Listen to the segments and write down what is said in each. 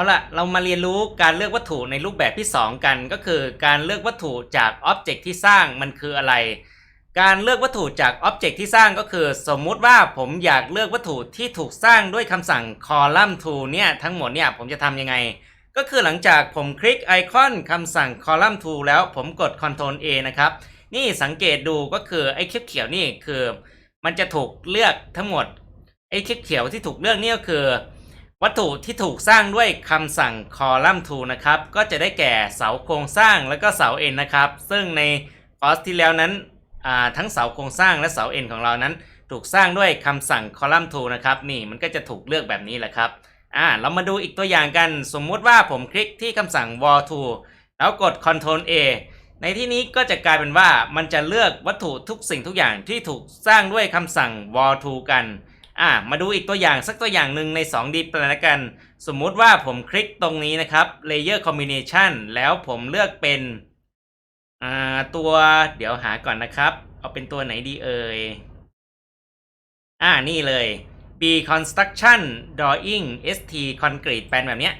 เอาล่ะ เรามาเรียนรู้การเลือกวัตถุในรูปแบบที่ 2 กัน ก็คือการเลือกวัตถุจากอ็อบเจกต์ที่สร้างมันคืออะไร การเลือกวัตถุจากอ็อบเจกต์ที่สร้างก็คือ สมมุติว่าผมอยากเลือกวัตถุที่ถูกสร้างด้วยคำสั่ง column to เนี่ยทั้งหมดเนี่ยผมจะทำยังไง ก็คือหลังจากผมคลิกไอคอนคำสั่ง column to แล้วผมกด Ctrl A นะครับ นี่สังเกตดูก็คือไอ้เขียวนี่คือ มันจะถูกเลือกทั้งหมดไอ้เขียวที่ถูกเลือกนี่ก็คือ วัตถุที่ถูกสร้างด้วยคำสั่ง column to นะครับ ก็จะได้แก่เสาโครงสร้างแล้วก็เสาเอ็นนะครับ ซึ่งในคอร์สที่แล้วนั้นทั้งเสาโครงสร้างและเสาเอ็นของเรานั้น ถูกสร้างด้วยคำสั่ง column to นะครับนี่มันก็จะถูกเลือกแบบนี้แหละครับอ่าเรามาดูอีกตัวอย่างกันสมมุติว่าผมคลิกที่คำสั่ง wall to แล้วกด Ctrl A ในที่นี้ก็จะกลายเป็นว่ามันจะเลือกวัตถุทุกสิ่งทุกอย่างที่ถูกสร้างด้วยคำสั่ง wall to กัน อ่ามาดูอีกตัวอย่างสักตัวอย่างหนึ่งใน 2D แปลนกัน สมมุติว่าผมคลิกตรงนี้นะครับ layer combination แล้วผมเลือกเป็นอ่าตัวเดี๋ยวหาก่อนนะครับ เอาเป็นตัวไหนดีเอ่ยอ่านี่เลย B construction drawing st concrete แปลนแบบเนี้ย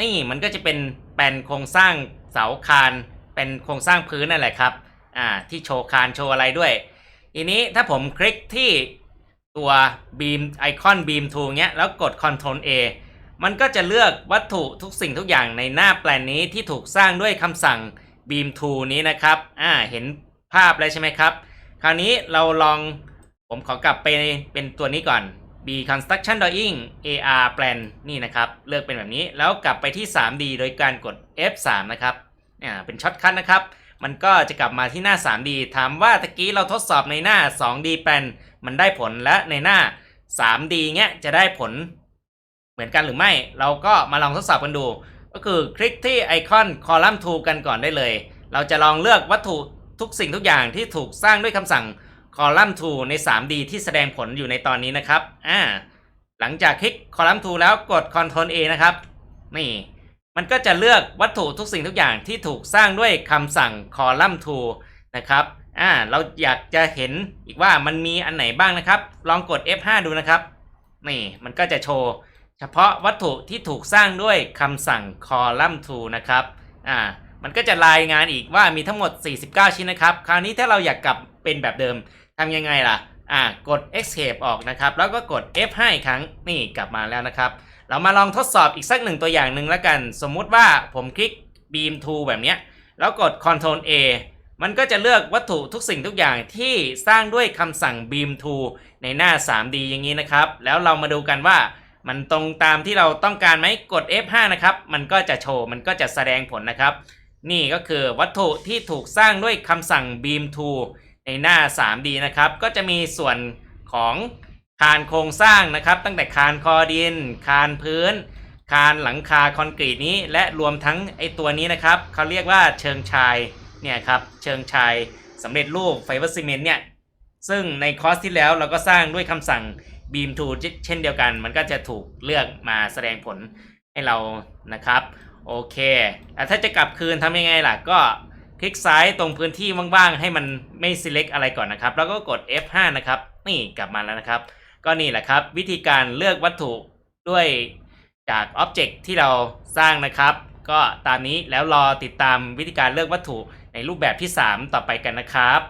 นี่มันก็จะเป็นแปลนโครงสร้างเสาคานเป็นโครงสร้างพื้นนั่นแหละครับอ่าที่โชว์คานโชว์อะไรด้วย ทีนี้ถ้าผมคลิกที่ ตัว beam ไอคอน beam tool เนี้ยแล้วกด Ctrl A มันก็จะเลือกวัตถุทุกสิ่งทุกอย่างในหน้าแปลนนี้ที่ถูกสร้างด้วยคำสั่ง beam to นี้นะครับ อ่า เห็นภาพแล้วใช่ไหมครับ คราวนี้เราลอง ผมขอกลับไปเป็นตัวนี้ก่อน B construction drawing AR plan นี่นะครับ เลือกเป็นแบบนี้ แล้วกลับไปที่ 3D โดยการกด F3 นะครับ อ่า เป็นช็อตคัทนะครับ มันก็จะกลับมาที่หน้า 3D ถามว่าตะกี้เราทดสอบในหน้า 2D plan มันได้ผลและในหน้า 3D เงี้ยจะได้ผลเหมือนกันหรือไม่ เราก็มาลองทดสอบกันดู ก็คือคลิกที่ไอคอน column tool กันก่อนได้เลย เราจะลองเลือกวัตถุทุกสิ่งทุกอย่างที่ถูกสร้างด้วยคำสั่ง column tool ใน 3D ที่แสดงผลอยู่ในตอนนี้นะครับ อ่า หลังจากคลิก column tool แล้วกด Ctrl A นะครับ นี่ มันก็จะเลือกวัตถุทุกสิ่งทุกอย่างที่ถูกสร้างด้วยคำสั่ง column tool นะครับอ่าเราอยากจะเห็นอีกว่ามันมีอันไหนบ้างนะครับ ลองกด F5 ดูนะครับนี่มันก็จะโชว์ เฉพาะวัตถุที่ถูกสร้างด้วยคำสั่ง column tool นะครับอ่ามันก็จะรายงานอีกว่ามีทั้งหมด 49 ชิ้นนะครับ คราวนี้ถ้าเราอยากกลับเป็นแบบเดิมทำยังไงล่ะ อ่ากด escape ออกนะครับ แล้วก็กด F5 อีกครั้งนี่กลับมาแล้วนะครับ เรามาลองทดสอบอีกสักหนึ่งตัวอย่างหนึ่งแล้วกัน สมมุติว่าผมคลิก beam tool แบบเนี้ยแล้วกด Ctrl A มันก็จะเลือกวัตถุทุกสิ่งทุกอย่างที่สร้างด้วยคำสั่ง beam tool ในหน้า 3D อย่างนี้นะครับ แล้วเรามาดูกันว่ามันตรงตามที่เราต้องการไหมกด F5 นะครับ มันก็จะโชว์ มันก็จะแสดงผลนะครับ นี่ก็คือวัตถุที่ถูกสร้างด้วยคำสั่ง beam tool ในหน้า 3D นะครับ ก็จะมีส่วนของคานโครงสร้างนะครับ ตั้งแต่คานคอดิน คานพื้น คานหลังคาคอนกรีตนี้ และรวมทั้งไอตัวนี้นะครับเขาเรียกว่าเชิงชายเนี่ยครับเชิงชายสำเร็จรูปไฟเบอร์ซีเมนต์เนี่ยซึ่งในคอร์สที่แล้วเราก็สร้างด้วยคำสั่ง beam to เช่นเดียวกัน มันก็จะถูกเลือกมาแสดงผลให้เรานะครับ โอเคแต่ถ้าจะกลับคืนทำยังไงล่ะก็ คลิกซ้ายตรงพื้นที่ว่างๆ ให้มันไม่ select อะไรก่อนนะครับ แล้วก็กด F5 นะครับ นี่กลับมาแล้วนะครับ ก็นี่แหละครับ วิธีการเลือกวัตถุด้วยจาก object ที่เราสร้างนะครับ ก็ตามนี้แล้วรอติดตามวิธีการเลือกวัตถุในรูปแบบที่ 3 ต่อไปกันนะครับ